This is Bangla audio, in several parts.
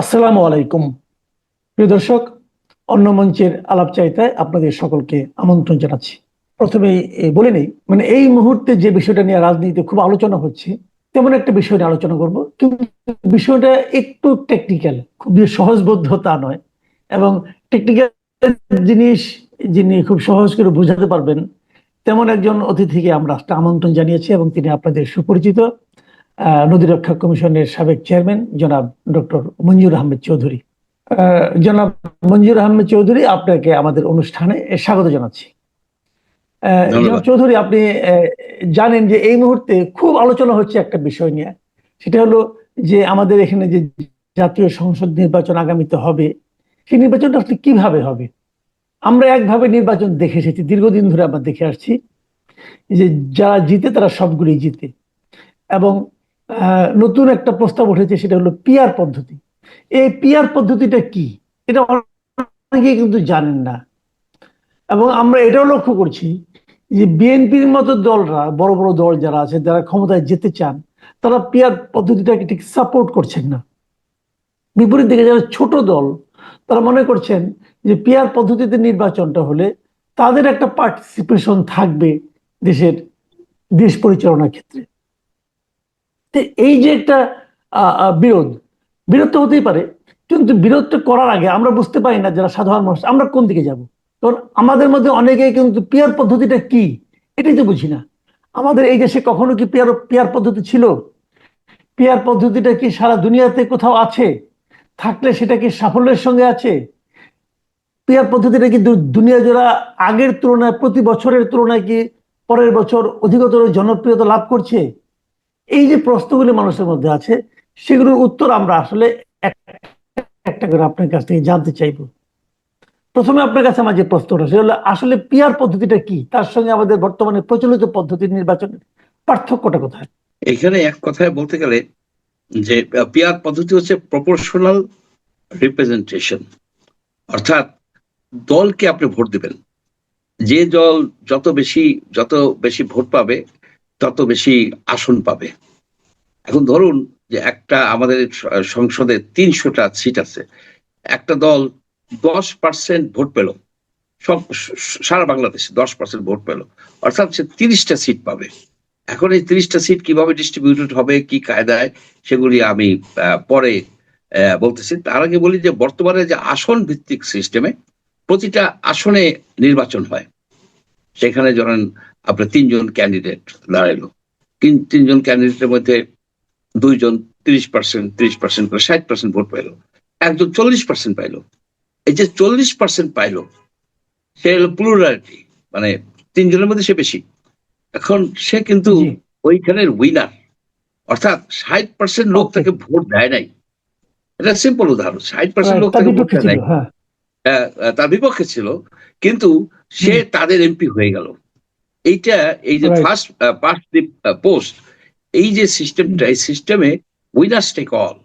আসসালামু আলাইকুম। প্রিয় দর্শক, অন্য মঞ্চের আলাপ চাইতায় আপনাদের সকলকে আমন্ত্রণ জানাচ্ছি। প্রথমে বলে নেই মানে এই মুহূর্তে যে বিষয়টা নিয়ে রাজনীতিতে খুব আলোচনা হচ্ছে, তেমন একটা বিষয় নিয়ে আলোচনা করব। কিন্তু বিষয়টা একটু টেকনিক্যাল খুব সহজবোধ্য তা নয়। এবং টেকনিক্যাল জিনিস যিনি খুব সহজ করে বোঝাতে পারবেন, তেমন একজন অতিথিকে আমরা আমন্ত্রণ জানিয়েছি এবং তিনি আপনাদের সুপরিচিত। নদী রক্ষা কমিশনের সাবেক চেয়ারম্যান জনাব ডক্টর মঞ্জুর আহমেদ চৌধুরী। জনাব মঞ্জুর আহমেদ চৌধুরী আপনাকে আমাদের অনুষ্ঠানে স্বাগত জানাচ্ছি। জনাব চৌধুরী আপনি জানেন যে এই মুহূর্তে খুব আলোচনা হচ্ছে একটা বিষয় নিয়ে। সেটা হলো যে আমাদের এখানে যে জাতীয় সংসদ নির্বাচন আগামীতে হবে সেই নির্বাচনটা আসলে কীভাবে হবে? আমরা একভাবে নির্বাচন দেখে এসেছি দীর্ঘদিন ধরে আমরা দেখে আসছি যে যারা জিতে তারা সবগুলি জিতে। এবং নতুন একটা প্রস্তাব উঠেছে, সেটা হলো পিয়ার পদ্ধতি। এই পিয়ার পদ্ধতিটা কি? এটা অনেকে কিন্তু জানেন না। এবং আমরা এটাও লক্ষ্য করছি যে বিএনপির মতো দলরা, বড় বড় দল যারা আছে, যারা ক্ষমতায় যেতে চান, তারা পিয়ার পদ্ধতিটাকে ঠিক সাপোর্ট করছেন না। বিপরীত দিকে যারা ছোট দল, তারা মনে করছেন যে পিয়ার পদ্ধতিতে নির্বাচনটা হলে তাদের একটা পার্টিসিপেশন থাকবে দেশের দেশ পরিচালনার ক্ষেত্রে। এই যে একটা বিরোধ বিরোধ হতেই পারে, কিন্তু বিরোধটা করার আগে আমরা বুঝতে পারি না যারা সাধারণ মানুষ, আমরা কোন দিকে যাব? কারণ আমাদের মধ্যে অনেকেই কিন্তু পিয়ার পদ্ধতিটা কি? এটাই তো বুঝি না। আমাদের এই দেশে কখনো কি পিয়ার পিয়ার পদ্ধতি ছিল? পিয়ার পদ্ধতিটা কি সারা দুনিয়াতে কোথাও আছে? থাকলে সেটা কি সাফল্যের সঙ্গে আছে? পিয়ার পদ্ধতিটা কি দুনিয়া জোড়া আগের তুলনায়, প্রতি বছরের তুলনায় কি পরের বছর অধিকতর জনপ্রিয়তা লাভ করছে? এই যে প্রশ্নগুলি মানুষের মধ্যে আছে, সেগুলোর উত্তর আমরা আসলে একটা করে আপনার কাছ থেকে জানতে চাইব। প্রথমে আপনার কাছে আমার যে প্রশ্নটা, সেটা হলো, আসলে পিয়ার পদ্ধতিটা কি? তার সঙ্গে আমাদের বর্তমানে প্রচলিত পদ্ধতির নির্বাচনের পার্থক্যটা কোথায়? এখানে এক কথায় বলতে গেলে যে পিয়ার পদ্ধতি হচ্ছে প্রপোর্শনাল রিপ্রেজেন্টেশন অর্থাৎ দলকে আপনি ভোট দিবেন। যে দল যত বেশি যত বেশি ভোট পাবে তত বেশি আসন পাবে। এখন ধরুন যে একটা আমাদের সংসদে তিনশোটা সিট আছে, একটা দল দশ পার্সেন্ট ভোট পেল, সব সারা বাংলাদেশে দশ পার্সেন্ট ভোট পেল, অর্থাৎ সে তিরিশটা সিট পাবে। এখন এই তিরিশটা সিট কীভাবে ডিস্ট্রিবিউটেড হবে, কি কায়দায়, সেগুলি আমি পরে বলতেছি। তার আগে বলি যে বর্তমানে যে আসন ভিত্তিক সিস্টেমে প্রতিটা আসনে নির্বাচন হয়। সেখানে ধরেন আপনার তিনজন ক্যান্ডিডেট দাঁড়াইলো। তিন- তিনজন ক্যান্ডিডেটের মধ্যে দুইজন তিরিশ পার্সেন্ট তিরিশ পার্সেন্ট করে ষাট পার্সেন্ট ভোট পাইলো। একজন চল্লিশ পার্সেন্ট পাইলো। এই যে চল্লিশ পার্সেন্ট পাইলো সে হলো প্লুরালিটি মানে তিনজনের মধ্যে সে বেশি। এখন সে কিন্তু। ওইখানের উইনার অর্থাৎ ষাট পার্সেন্ট লোক তাকে ভোট দেয় নাই। এটা সিম্পল উদাহরণ ষাট পার্সেন্ট লোক তাকে ভোট দেয় নাই। হ্যাঁ। আহ, আহ, তার বিপক্ষে ছিল কিন্তু সে তাদের এমপি হয়ে গেল। এইটা এই যে ফার্স্ট পাস্ট দি পোস্ট এই যে সিস্টেমটা এই সিস্টেমে উইনার্স টেক অল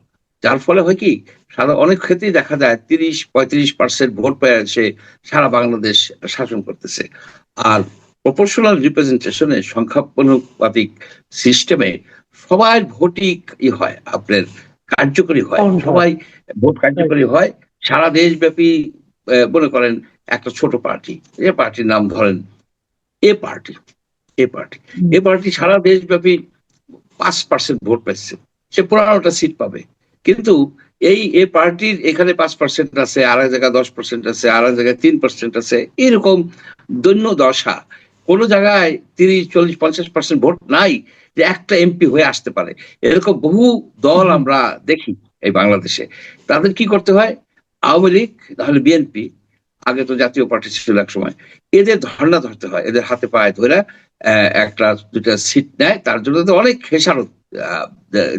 যার ফলে হয় কি সারা অনেক ক্ষেত্রেই দেখা যায় তিরিশ পঁয়ত্রিশ পার্সেন্ট ভোট পেয়ে সে সারা বাংলাদেশ শাসন করতেছে। আর প্রপোর্শনাল রিপ্রেজেন্টেশনে সংখ্যানুপাতিক সিস্টেমে সবাই ভোটই ই হয় আপনার কার্যকরী হয়। সবাই ভোট কার্যকরী হয়। সারা দেশব্যাপী মনে করেন একটা ছোট পার্টি যে পার্টির নাম ধরেন A party A party. A party সারা দেশব্যাপী পাঁচ পার্সেন্ট ভোট পাচ্ছে। সে পনেরোটা সিট পাবে। কিন্তু এই এ পার্টির এখানে পাঁচ পার্সেন্ট আছে আর এক জায়গায় দশ পার্সেন্ট আছে আর এক জায়গায় তিন পার্সেন্ট আছে। এরকম দৈন্য দশা। কোনো জায়গায় তিরিশ চল্লিশ পঞ্চাশ পার্সেন্ট ভোট নাই যে একটা এমপি হয়ে আসতে পারে। এরকম বহু দল আমরা দেখি এই বাংলাদেশে। তাদের কি করতে হয়? আওয়ামী লীগ তাহলে বিএনপি আগে তো জাতীয় পার্টি ছিল এক সময়। এদের ধর্ণা ধরতে হয় এদের হাতে পায়ে ধরে একটা দুটা সিট নেয় তার জন্য তো অনেক খেসারত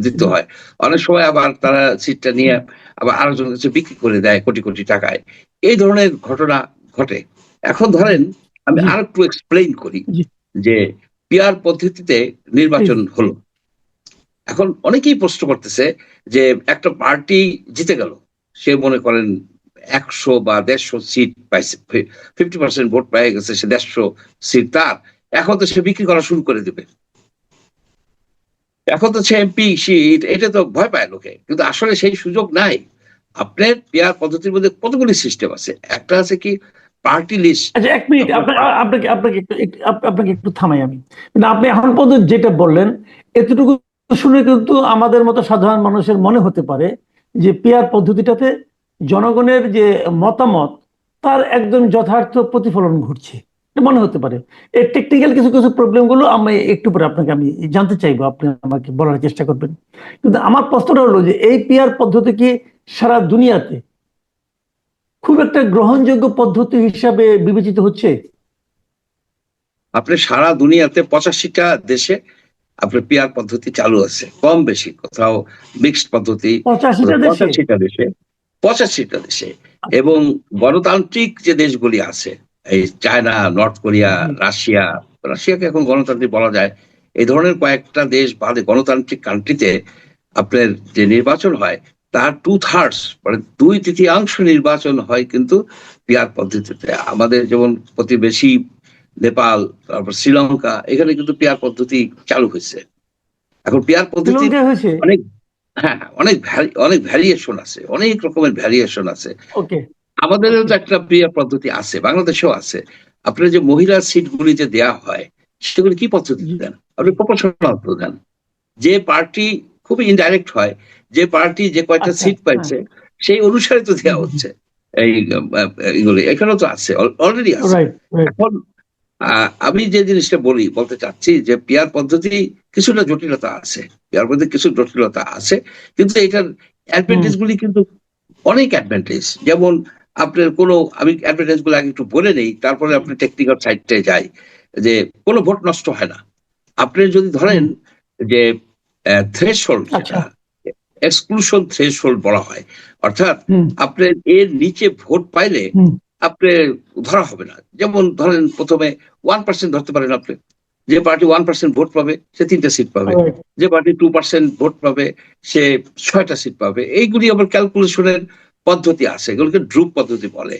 দিতে হয়। অনেক সময় আবার তারা সিটটা নিয়ে আবার আরেকজনের কাছে বিক্রি করে দেয় কোটি কোটি টাকায়। এই ধরনের ঘটনা ঘটে। এখন ধরেন আমি। আর একটু এক্সপ্লেইন করি। যে পিয়ার পদ্ধতিতে নির্বাচন হলো। এখন অনেকেই প্রশ্ন করতেছে যে একটা পার্টি জিতে গেল সে মনে করেন একশো বা দেড়শো সিট পাইছে। ফিফটি পার্সেন্ট ভোট পেয়ে গেছে সে দেড়শো সিট তার। এখন তো সে বিক্রি করা শুরু করে দেবে। এখন তো সে এমপি সিট এটা তো ভয় পায় লোকে। কিন্তু আসলে সেই সুযোগ নাই। আপনার পিয়ার পদ্ধতির মধ্যে কতগুলি সিস্টেম আছে? একটা আছে কি পার্টি লিস্ট আচ্ছা এক মিনিট আপনাকে আপনাকে আপনাকে একটু একটু- আপনাকে একটু থামাই আমি। কিন্তু আপনি এখন পর্যন্ত যেটা বললেন এতটুকু শুনে কিন্তু আমাদের মতো সাধারণ মানুষের মনে হতে পারে যে পেয়ার পদ্ধতিটাতে জনগণের যে মতামত তার একদম যথার্থ প্রতিফলন ঘটছে। মনে হতে পারে। এর টেকনিক্যাল কিছু কিছু প্রবলেমগুলো আমি একটু পরে আপনাকে আমি জানতে চাইব আপনি আমাকে বলার চেষ্টা করবেন। কিন্তু আমার প্রশ্নটা হলো যে এই পেয়ার পদ্ধতি কি সারা দুনিয়াতে খুব একটা গ্রহণযোগ্য পদ্ধতি হিসাবে বিবেচিত হচ্ছে? আপনি সারা দুনিয়াতে পঁচাশিটা দেশে আপনার পিয়ার পদ্ধতি চালু আছে। কম বেশি কোথাও মিক্সড পদ্ধতি। পঁচাশিটা দেশে। পঁচাশিটা দেশে। এবং গণতান্ত্রিক যে দেশগুলি আছে এই চায়না নর্থ কোরিয়া রাশিয়া রাশিয়াকে এখন গণতান্ত্রিক বলা যায় এই ধরনের কয়েকটা দেশ বাদে গণতান্ত্রিক কান্ট্রিতে আপনার যে নির্বাচন হয় তার টু থার্ডস মানে দুই তৃতীয়াংশ নির্বাচন হয় কিন্তু পিয়ার পদ্ধতিতে। আমাদের যেমন প্রতিবেশী নেপাল তারপর শ্রীলঙ্কা এখানে কিন্তু পিয়ার পদ্ধতি চালু হয়েছে। এখন পিয়ার পদ্ধতি অনেক হ্যাঁ হ্যাঁ, অনেক অনেক ভ্যারিয়েশন আছে অনেক রকমের ভ্যারিয়েশন আছে। আমাদেরও তো একটা প্রিয় পদ্ধতি আছে বাংলাদেশেও আছে। আপনার যে মহিলা সিটগুলি যে দেওয়া হয় সেগুলি কি পদ্ধতি দেন? আপনি প্রপোর্শনাল দেন। যে পার্টি খুবই ইনডাইরেক্ট হয় যে পার্টি যে কয়টা আচ্ছা, সিট পাইছে সেই অনুসারে তো দেওয়া হচ্ছে। এই এখানেও তো আছে অলরেডি আছে। এখন আমি যে জিনিসটা বলি বলতে চাচ্ছি যে পিয়ার পদ্ধতি কিছুটা জটিলতা আছে। পিয়ার পদ্ধতি কিছু জটিলতা আছে কিন্তু এটার অ্যাডভান্টেজ গুলি কিন্তু অনেক অ্যাডভান্টেজ যেমন আপনার কোনো আমি অ্যাডভান্টেজগুলো আগে একটু বলে নেই তারপরে আপনি টেকনিক্যাল সাইডটায় যাই যে কোনো ভোট নষ্ট হয় না। আপনি যদি ধরেন যে থ্রেশহোল্ড। এক্সক্লুশন থ্রেশহোল্ড বলা হয় অর্থাৎ আপনার এর নিচে ভোট পাইলে। আপনি ধরা হবে না। যেমন ধরেন প্রথমে ওয়ান পার্সেন্ট ধরতে পারেন আপনি। যে পার্টি ওয়ান পার্সেন্ট ভোট পাবে সে তিনটা সিট পাবে। যে পার্টি টু পার্সেন্ট ভোট পাবে সে ছয়টা সিট পাবে। এইগুলি আবার ক্যালকুলেশনের পদ্ধতি আছে। এগুলোকে ড্রুপ পদ্ধতি বলে।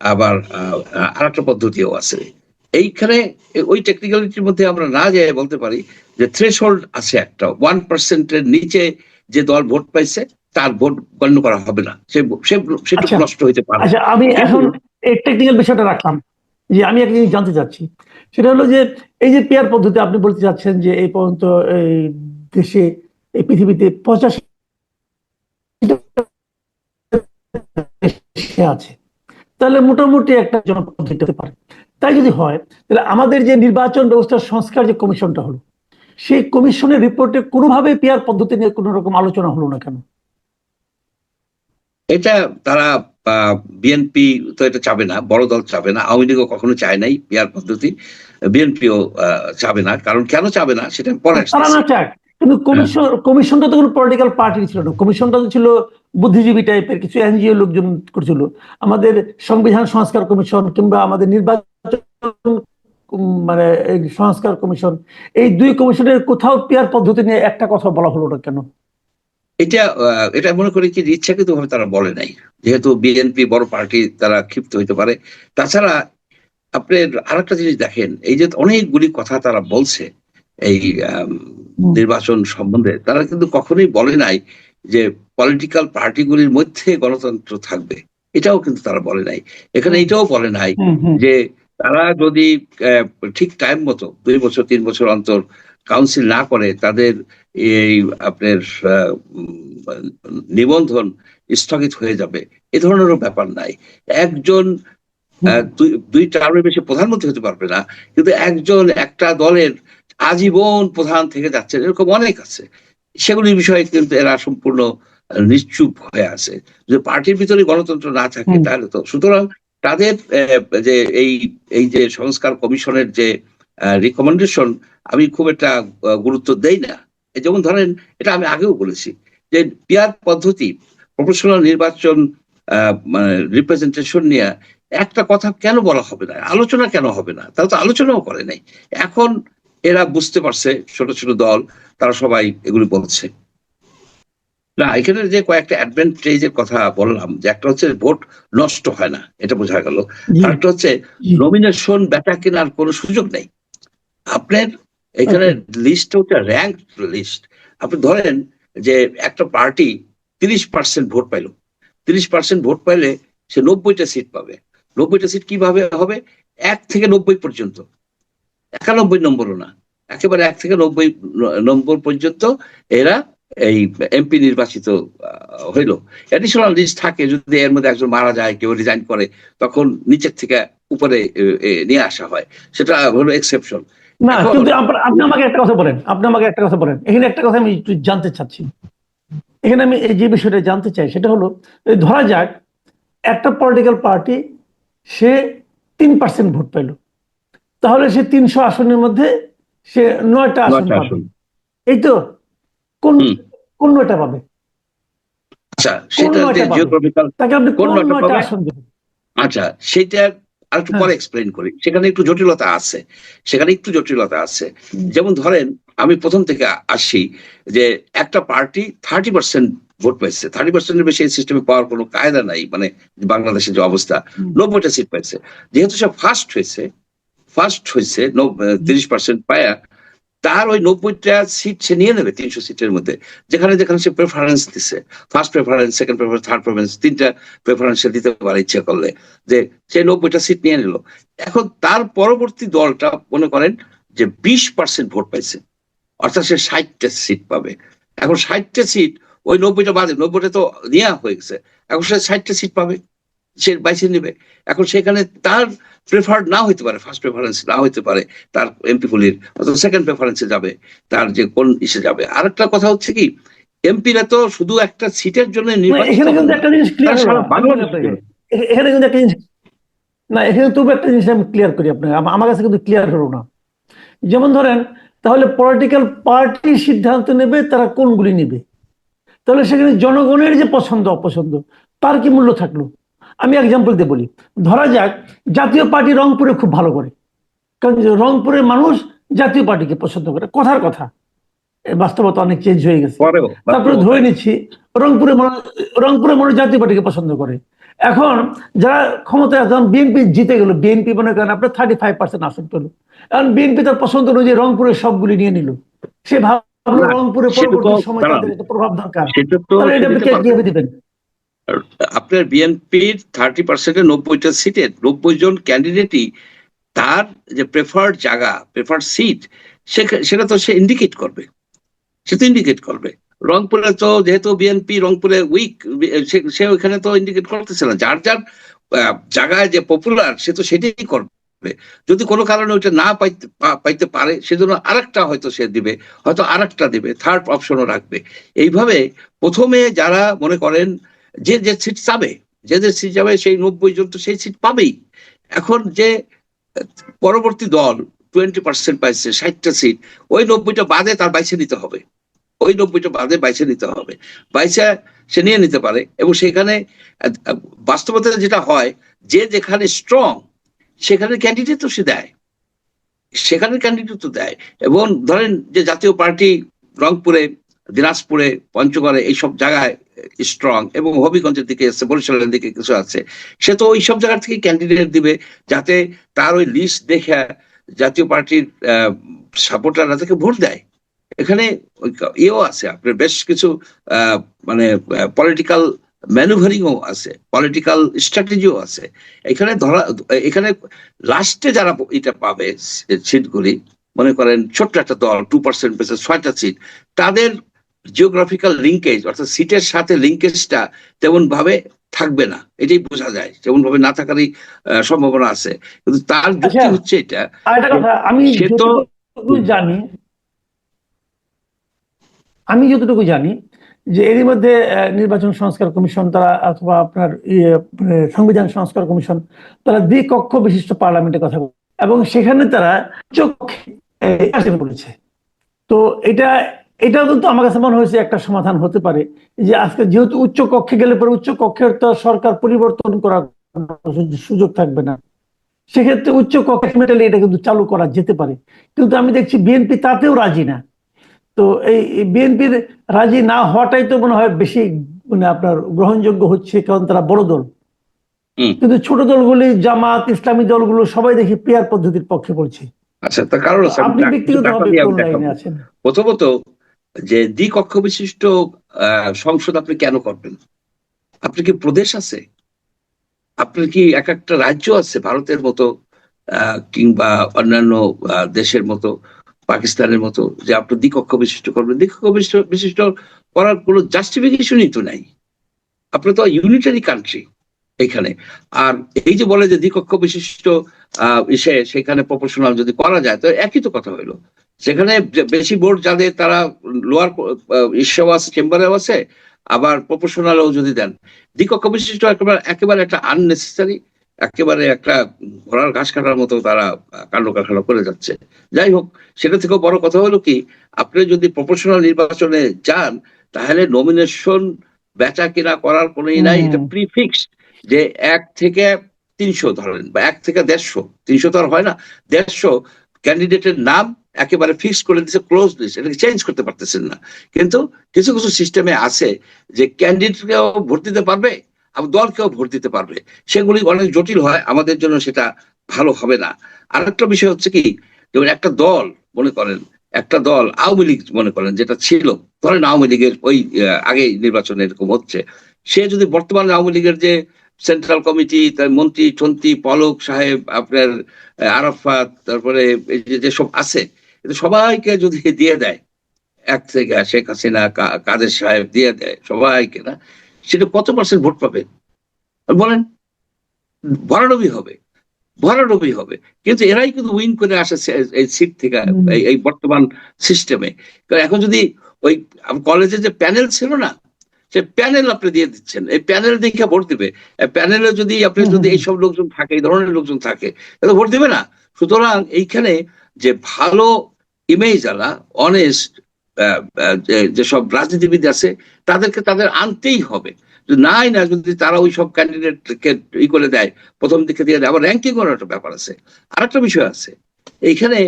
আবার আর একটা পদ্ধতিও আছে। এইখানে ওই টেকনিক্যালিটির মধ্যে আমরা না যাই বলতে পারি যে থ্রেশহোল্ড আছে একটা। ওয়ান পার্সেন্টের নিচে যে দল ভোট পাইছে তার ভোট গণ্য করা হবে না। সে সে সেটুকু আচ্ছা। নষ্ট হইতে পারে আচ্ছা আমি এখন এই টেকনিক্যাল বিষয়টা রাখলাম। যে আমি একটা জিনিস জানতে চাচ্ছি। সেটা হলো যে, এই যে পেয়ার পদ্ধতি আপনি বলতে চাচ্ছেন যে, এই পর্যন্ত, এই দেশে, এই পৃথিবীতে পঁচাশি আছে। তাহলে মোটামুটি একটা জনপদ্ধতি হতে পারে। তাই যদি হয়, তাহলে আমাদের যে নির্বাচন ব্যবস্থার সংস্কার যে কমিশনটা হলো, সেই কমিশনের রিপোর্টে কোনোভাবে পেয়ার পদ্ধতি নিয়ে কোনো রকম আলোচনা হলো না কেন? এটা তারা বিএনপি তো এটা চাবে না বড় দল চাবে না আওয়ামী লীগও কখনো চায় নাই পিয়ার পদ্ধতি বিএনপিও চাবে না। কারণ কেন চাবে না সেটা পরে কিন্তু কমিশন কমিশনটা তো কোনো পলিটিক্যাল পার্টি ছিল না। কমিশনটা তো ছিল বুদ্ধিজীবী টাইপের কিছু এনজিও লোকজন করছিল। আমাদের সংবিধান সংস্কার কমিশন কিংবা আমাদের নির্বাচন মানে এই সংস্কার কমিশন এই দুই কমিশনের কোথাও পেয়ার পদ্ধতি নিয়ে একটা কথা বলা হলো না কেন? এটা এটা মনে করি কি ইচ্ছাকৃত ভাবে তারা বলে নাই। যেহেতু বিএনপি বড় পার্টি তারা ক্ষিপ্ত হইতে পারে। তাছাড়া আপনি আরেকটা জিনিস দেখেন এই যে অনেকগুলি কথা তারা বলছে এই নির্বাচন সম্বন্ধে তারা কিন্তু কখনোই বলে নাই যে পলিটিক্যাল পার্টিগুলির মধ্যে গণতন্ত্র থাকবে। এটাও কিন্তু তারা বলে নাই। এখানে এটাও বলে নাই। যে তারা যদি আহ, ঠিক টাইম মতো দুই বছর তিন বছর অন্তর কাউন্সিল না করে তাদের এই আপনার নিবন্ধন স্থগিত হয়ে যাবে এ ধরনেরও ব্যাপার নাই। একজন দুই- টার্মের বেশি প্রধানমন্ত্রী হতে পারবে না কিন্তু একজন একটা দলের আজীবন প্রধান থেকে যাচ্ছে এরকম অনেক আছে। সেগুলির বিষয়ে কিন্তু এরা সম্পূর্ণ নিশ্চুপ হয়ে আছে। যে পার্টির ভিতরে গণতন্ত্র না থাকে তাহলে তো সুতরাং তাদের যে এই এই যে সংস্কার কমিশনের যে রিকমেন্ডেশন আমি খুব একটা গুরুত্ব দেই না। যেমন ধরেন এটা আমি আগেও বলেছি যে পিয়ার পদ্ধতি প্রফেশনাল নির্বাচন রিপ্রেজেন্টেশন নিয়ে একটা কথা কেন বলা হবে না? আলোচনা কেন হবে না? তারা তো আলোচনাও করে নাই। এখন এরা বুঝতে পারছে ছোট ছোট দল তারা সবাই এগুলি বলছে। না এখানে যে কয়েকটা অ্যাডভান্টেজের কথা বললাম যে একটা হচ্ছে ভোট নষ্ট হয় না এটা বোঝা গেল। আরেকটা হচ্ছে। নমিনেশন বেচা কেনার কোনো সুযোগ নেই। আপনার এখানে লিস্ট হচ্ছে র্যাঙ্ক লিস্ট আপনি ধরেন যে একটা পার্টি তিরিশ পার্সেন্ট ভোট পাইলো। তিরিশ পার্সেন্ট ভোট পাইলে সে নব্বইটা সিট পাবে। নব্বইটা সিট কীভাবে হবে? এক থেকে নব্বই পর্যন্ত। একানব্বই নম্বরও না। একেবারে এক থেকে নব্বই নম্বর পর্যন্ত এরা এই এমপি নির্বাচিত হইল। অ্যাডিশনাল লিস্ট থাকে যদি এর মধ্যে একজন মারা যায় কেউ রিজাইন করে তখন নিচের থেকে উপরে নিয়ে আসা হয়। সেটা হলো এক্সেপশন না কিন্তু আপ- আপনি আমাকে একটা কথা বলেন আপনি আমাকে একটা কথা বলেন। এখানে একটা কথা আমি একটু জানতে চাচ্ছি। এখানে আমি এই যে বিষয়টা জানতে চাই সেটা হলো ধরা যাক একটা পলিটিক্যাল পার্টি সে তিন পার্সেন্ট ভোট পেল। তাহলে সে তিনশো আসনের মধ্যে সে নয়টা আসন পাবে। এই তো কোন কোন নয়টা পাবে? আচ্ছা সেটা তাকে আপনি কোন নয়টা আসন দেবেন? আচ্ছা সেটা আর একটু পরে এক্সপ্লেন করি। সেখানে একটু জটিলতা আছে। সেখানে একটু জটিলতা আছে। যেমন ধরেন আমি প্রথম থেকে আসি যে একটা পার্টি থার্টি পার্সেন্ট ভোট পাইছে। থার্টি পার্সেন্টের বেশি এই সিস্টেমে পাওয়ার কোনো কায়দা নাই মানে বাংলাদেশের যে অবস্থা নব্বইটা সিট পাইছে। যেহেতু সে ফার্স্ট হয়েছে ফার্স্ট হয়েছে তিরিশ পার্সেন্ট পায়া তার ওই নব্বইটা সিট সে নিয়ে নেবে, তিনশো সিটের মধ্যে। যেখানে যেখানে সে প্রেফারেন্স দিছে। First preference second preference third preference তিনটা প্রেফারেন্স সে দিতে পারে ইচ্ছে করলে। যে সে নব্বইটা সিট নিয়ে নিল। এখন তার পরবর্তী দলটা মনে করেন যে বিশ পার্সেন্ট ভোট পাইছে। অর্থাৎ সে ষাটটা সিট পাবে। এখন ষাটটা সিট ওই নব্বইটা বাদে, নব্বইটা তো নেওয়া হয়ে গেছে। এখন সে ষাটটা সিট পাবে। সে বাইছে নেবে। এখন সেখানে তার প্রেফার্ড না হইতে পারে ফার্স্ট প্রেফারেন্স না হইতে পারে তার এমপি গুলির অথবা সেকেন্ড প্রেফারেন্সে যাবে তার যে কোন ইসে যাবে। আরেকটা কথা হচ্ছে কি এমপিরা তো শুধু একটা সিটের জন্য। এখানে কিন্তু একটা জিনিস না এখানে তবু একটা জিনিস আমি ক্লিয়ার করি আপনাকে। আমার কাছে কিন্তু ক্লিয়ার হলো না। যেমন ধরেন তাহলে পলিটিক্যাল পার্টি সিদ্ধান্ত নেবে তারা কোনগুলি নেবে? তাহলে সেখানে জনগণের যে পছন্দ অপছন্দ তার কি মূল্য থাকল? আমি এক্সাম্পল দিয়ে বলি। ধরা যাক জাতীয় পার্টি রংপুরে খুব ভালো করে। কারণ রংপুরের মানুষ জাতীয় পার্টিকে পছন্দ করে। কথার কথা। বাস্তবতা অনেক চেঞ্জ হয়ে গেছে। তারপরে ধরে নিচ্ছি রংপুরে মানুষ রংপুরে মানুষ জাতীয় পার্টিকে পছন্দ করে। এখন যারা ক্ষমতায় যখন বিএনপি জিতে গেল বিএনপি মনে করেন আপনার থার্টি ফাইভ পার্সেন্ট আসন পেল। এখন বিএনপি তার পছন্দ অনুযায়ী রংপুরের সবগুলি নিয়ে নিল। সে ভাবলো রংপুরে পরবর্তী সময় প্রভাব দরকার। তাহলে এটা আপনি কীভাবে দিবেন। আপনার বিএনপির থার্টি পার্সেন্টের নব্বইটা সিটে নব্বই জন ক্যান্ডিডেটই তার যে প্রেফার্ড জায়গা প্রেফার্ড সিট সেটা তো সে ইন্ডিকেট করবে। সে তো ইন্ডিকেট করবে। রংপুরে তো যেহেতু বিএনপি রংপুরে উইক সে ওইখানে তো ইন্ডিকেট করতেছে না। যার যার জায়গায় যে পপুলার সে তো সেটাই করবে। যদি কোনো কারণে ওইটা না পাইতে পাইতে পারে, সেজন্য আরেকটা হয়তো সে দিবে, হয়তো আরেকটা দিবে থার্ড অপশনও রাখবে। এইভাবে প্রথমে যারা মনে করেন যে যে সিট চাবে, যে যে সিট যাবে সেই নব্বই জন তো সেই সিট পাবেই। এখন যে পরবর্তী দল টোয়েন্টি পার্সেন্ট পাইছে, ষাটটা সিট ওই নব্বইটা বাদে তার বাইছে নিতে হবে। ওই নব্বইটা বাদে বাইছে নিতে হবে। বাইছে, সে নিয়ে নিতে পারে। এবং সেখানে বাস্তবতা যেটা হয়, যে যেখানে স্ট্রং সেখানে ক্যান্ডিডেট তো সে দেয়। সেখানে ক্যান্ডিডেট তো দেয়। এবং ধরেন যে জাতীয় পার্টি রংপুরে, দিনাজপুরে, পঞ্চগড়ে, এইসব জায়গায় স্ট্রং এবং হবিগঞ্জের দিকে আছে বরিশালের দিকে কিছু আছে। সে তো ওই সব জায়গা থেকে ক্যান্ডিডেট দিবে যাতে তার ওই লিস্ট দেখে জাতীয় পার্টির সাপোর্টাররা তাকে ভোট দেয়। এখানে ইয়েও আছে আপনার বেশ কিছু মানে পলিটিক্যাল ম্যানুভারিংও আছে পলিটিক্যাল স্ট্র্যাটেজিও আছে। এখানে ধরা, এখানে লাস্টে যারা এটা পাবে সিটগুলি, মনে করেন ছোট্ট একটা দল টু পার্সেন্ট পেয়েছে ছয়টা সিট তাদের জিওগ্রাফিক্যাল লিঙ্কেজ অর্থাৎ সিটের সাথে লিঙ্কেজটা তেমন ভাবে থাকবে না এটাই বোঝা যায় তেমন ভাবে না থাকারই সম্ভাবনা আছে কিন্তু তার যুক্তি আচ্ছা। হচ্ছে এটা আমি সে তো- যতটুকু জানি আমি যতটুকু জানি যে এরই মধ্যে নির্বাচন সংস্কার কমিশন তারা অথবা আপনার ইয়ে, মানে সংবিধান সংস্কার কমিশন তারা দ্বিকক্ষ বিশিষ্ট পার্লামেন্টের কথা বলে। এবং সেখানে তারা চোখ বলেছে তো এটা এটাও কিন্তু আমার কাছে মনে হয়েছে একটা সমাধান হতে পারে। যে আজকে যেহেতু উচ্চ কক্ষে গেলে পরে উচ্চ কক্ষের তো সরকার পরিবর্তন করার সুযোগ থাকবে না। সেক্ষেত্রে উচ্চ কক্ষে মেটালে এটা কিন্তু চালু করা যেতে পারে। কিন্তু আমি দেখছি বিএনপি তাতেও রাজি না। তো এই বিএনপির রাজি না হওয়াটাই তো মনে হয় বেশি মানে আপনার গ্রহণযোগ্য হচ্ছে কারণ তারা বড় দল। হুম। কিন্তু ছোট দলগুলি জামাত ইসলামী দলগুলো সবাই দেখি পেয়ার পদ্ধতির পক্ষে বলছে। আচ্ছা তার কারণ আপনি ব্যক্তিগতভাবে কোন লাইনে আছেন? প্রথমত যে দ্বিকক্ষ বিশিষ্ট সংসদ আপনি কেন করবেন? আপনার কি প্রদেশ আছে? আপনার কি এক একটা রাজ্য আছে ভারতের মতো কিংবা অন্যান্য দেশের মতো, পাকিস্তানের মতো, যে আপনি দ্বিকক্ষ বিশিষ্ট করবেন? দ্বিকক্ষ বিশিষ্ট বিশিষ্ট করার কোনো জাস্টিফিকেশনই তো নাই। আপনার তো ইউনিটারি কান্ট্রি এখানে। আর এই যে বলে যে দ্বিকক্ষ বিশিষ্ট সেখানে প্রপোর্শনাল যদি করা যায়, তো একই তো কথা হইল। সেখানে বেশি ভোট যাদের তারা লোয়ার ইস্যু আছে চেম্বারেও আছে আবার প্রপোর্শনালও যদি দেন। দ্বিকক্ষ বিশিষ্ট একেবারে একেবারে একটা আননেসেসারি একেবারে একটা ঘোড়ার ঘাস কাটার মতো তারা কাণ্ড কারখানা করে যাচ্ছে। যাই হোক সেটা থেকেও বড় কথা হলো কি আপনি যদি প্রপোর্শনাল নির্বাচনে যান তাহলে নমিনেশন বেচা কিনা করার কোনোই নাই। এটা প্রিফিক্সড যে এক থেকে তিনশো ধরেন বা এক থেকে দেড়শো। তিনশো তো আর হয় না। দেড়শো ক্যান্ডিডেটের নাম একেবারে ফিক্স করে দিচ্ছে ক্লোজ লিস্ট এটাকে চেঞ্জ করতে পারতেছেন না। কিন্তু কিছু কিছু সিস্টেমে আছে যে ক্যান্ডিডেটকেও ভোট দিতে পারবে, আবার দলকেও ভোট দিতে পারবে। সেগুলি অনেক জটিল হয়, আমাদের জন্য সেটা ভালো হবে না। আর একটা বিষয় হচ্ছে কি, যেমন একটা দল মনে করেন, একটা দল আওয়ামী লীগ মনে করেন, যেটা ছিল, ধরেন আওয়ামী লীগের ওই আগে নির্বাচনে এরকম হচ্ছে, সে যদি বর্তমানে আওয়ামী লীগের যে সেন্ট্রাল কমিটি তার মন্ত্রী টন্ত্রী পলক সাহেব, আপনার আরাফাত, তারপরে যেসব আছে এদের সবাইকে যদি দিয়ে দেয় এক থেকে শেখ হাসিনা কাদের সাহেব দিয়ে দেয় সবাইকে না সেটা কত পার্সেন্ট ভোট পাবে? বলেন ভরাডবি হবে ভরাডবি হবে। কিন্তু এরাই কিন্তু উইন করে আসে এই সিট থেকে এই- এই বর্তমান সিস্টেমে কারণ এখন যদি ওই কলেজে যে প্যানেল ছিল না সে প্যানেল আপনি দিয়ে দিচ্ছেন। এই প্যানেল দেখে ভোট দিবে। প্যানেলে যদি আপনি যদি এইসব লোকজন থাকে এই ধরনের লোকজন থাকে তাহলে ভোট দিবে না। সুতরাং এইখানে যে ভালো ইমেজ আলা অনেস্ট যেসব রাজনীতিবিদ আছে, তাদেরকে তাদের আনতেই হবে। নাই, না, যদি তারা ওই সব ক্যান্ডিডেটকে ই করে দেয়, প্রথম দিকে দিয়ে দেয়, আবার র্যাঙ্কিং করার একটা ব্যাপার আছে। আর একটা বিষয় আছে, এইখানে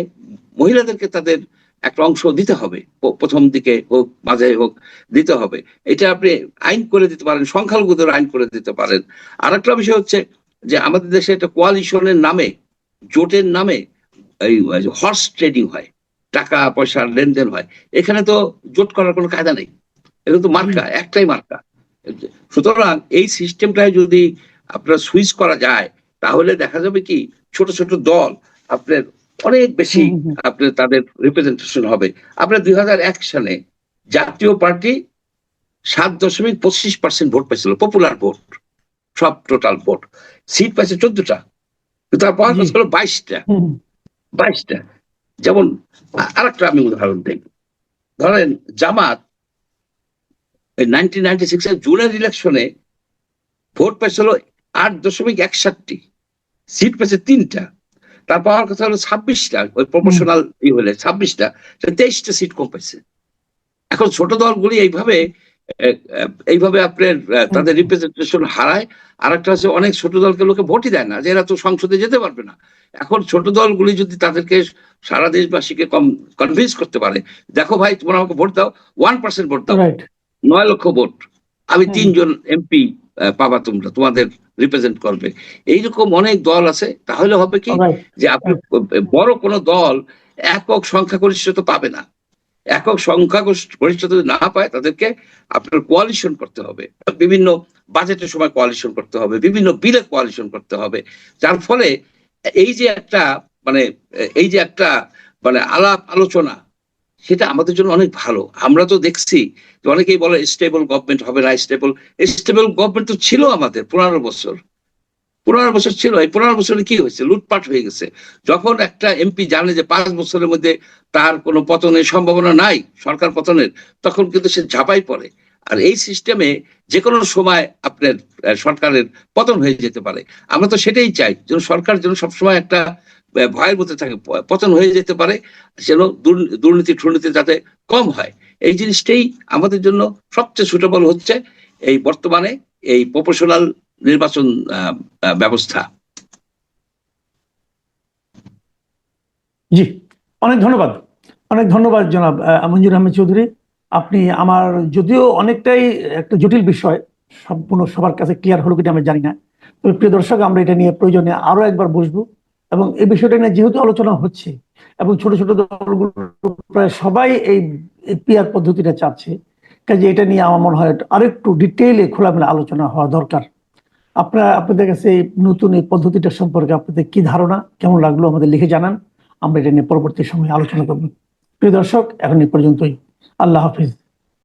মহিলাদেরকে তাদের একটা অংশ দিতে হবে প্রথম দিকে হোক, মাঝে হোক, দিতে হবে। এটা আপনি আইন করে দিতে পারেন, সংখ্যালঘুদের আইন করে দিতে পারেন। আর একটা বিষয় হচ্ছে যে, আমাদের দেশে একটা কোয়ালিশনের নামে, জোটের নামে এই হর্স ট্রেডিং হয়। টাকা পয়সার লেনদেন হয়। এখানে তো জোট করার কোনো কায়দা নেই। এটা তো মার্কা একটাই মার্কা। সুতরাং এই সিস্টেমটায় যদি আপনার সুইচ করা যায় তাহলে দেখা যাবে কি ছোট ছোট দল আপনার অনেক বেশি। আপনার তাদের রিপ্রেজেন্টেশন হবে। আপনার দুই হাজার এক সালে জাতীয় পার্টি সাত দশমিক পঁচিশ পার্সেন্ট ভোট পাইছিল পপুলার ভোট সব টোটাল ভোট। সিট পাইছে চোদ্দটা তার পাওয়ার কথা হলো বাইশটা। বাইশটা। যেমন আর একটা আমি উদাহরণ দিই ধরেন, জামাত জুনের ইলেকশনে ভোট পেয়েছিল আট দশমিক একষট্টি সিট পেয়েছে তিনটা। তার পাওয়ার কথা হলো ছাব্বিশটা, ওই প্রপোর্শনাল ই হলে ছাব্বিশটা তেইশটা সিট কম পাইছে এখন ছোট দলগুলি এইভাবে এইভাবে আপনার তাদের রিপ্রেজেন্টেশন হারায়। আর একটা হচ্ছে অনেক ছোট দলকে লোকে ভোটই দেয় না যে এরা তো সংসদে যেতে পারবে না। এখন ছোট দলগুলি যদি তাদেরকে সারা দেশবাসীকে কম কনভিন্স করতে পারে দেখো ভাই তোমরা আমাকে ভোট দাও ওয়ান পার্সেন্ট ভোট দাও। নয় লক্ষ ভোট। আমি তিনজন এমপি পাবা তোমরা তোমাদের রিপ্রেজেন্ট করবে। এইরকম অনেক দল আছে তাহলে হবে কি যে আপনি বড় কোনো দল একক সংখ্যাগরিষ্ঠতা পাবে না। একক যদি না পায়, তাদেরকে আপনার কোয়ালিশন করতে হবে। বিভিন্ন বাজেটের সময় কোয়ালিশন করতে হবে, বিভিন্ন বিলে কোয়ালিশন করতে হবে। যার ফলে এই যে একটা মানে এই যে একটা মানে আলাপ আলোচনা, সেটা আমাদের জন্য অনেক ভালো। আমরা তো দেখছি অনেকেই বলে স্টেবল গভর্নমেন্ট হবে না স্টেবল স্টেবল গভর্নমেন্ট তো ছিল আমাদের পনেরো বছর। পনেরো বছর ছিল, এই পনেরো বছরে কি হয়েছে? লুটপাট হয়ে গেছে। যখন একটা এমপি জানে যে পাঁচ বছরের মধ্যে তার কোনো পতনের সম্ভাবনা নাই, সরকার পতনের, তখন কিন্তু সে ঝাঁপাই পড়ে। আর এই সিস্টেমে যে কোনো সময় আপনার সরকারের পতন হয়ে যেতে পারে। আমরা তো সেটাই চাই, যেন সরকার যেন সবসময় একটা ভয়ের মধ্যে থাকে পতন হয়ে যেতে পারে, যেন দুর্নী- দুর্নীতি, ঠুর্নীতি যাতে কম হয়। এই জিনিসটাই আমাদের জন্য সবচেয়ে সুটেবল হচ্ছে এই বর্তমানে এই প্রফেশনাল নির্বাচন ব্যবস্থা। জি, অনেক ধন্যবাদ। অনেক ধন্যবাদ, জনাব মঞ্জুর আহমেদ চৌধুরী। আপনি আমার, যদিও অনেকটাই একটা জটিল বিষয়, সম্পূর্ণ সবার কাছে ক্লিয়ার হলো কিনা আমি জানি না। তবে প্রিয় দর্শক, আমরা এটা নিয়ে প্রয়োজনে আরও একবার বসবো। এবং এই বিষয়টা নিয়ে যেহেতু আলোচনা হচ্ছে, এবং ছোট ছোট দলগুলো প্রায় সবাই এই পিআর পদ্ধতিটা চাচ্ছে, কাজে এটা নিয়ে আমার মনে হয় আরেকটু ডিটেইলে খোলামেলা আলোচনা হওয়া দরকার। আপনারা, আপনাদের কাছে এই নতুন এই পদ্ধতিটা সম্পর্কে আপনাদের কি ধারণা? কেমন লাগল আমাদের লিখে জানান। আমরা এটা নিয়ে পরবর্তী সময়ে আলোচনা করব। প্রিয় দর্শক, এখন এই পর্যন্তই। আল্লাহ হাফিজ।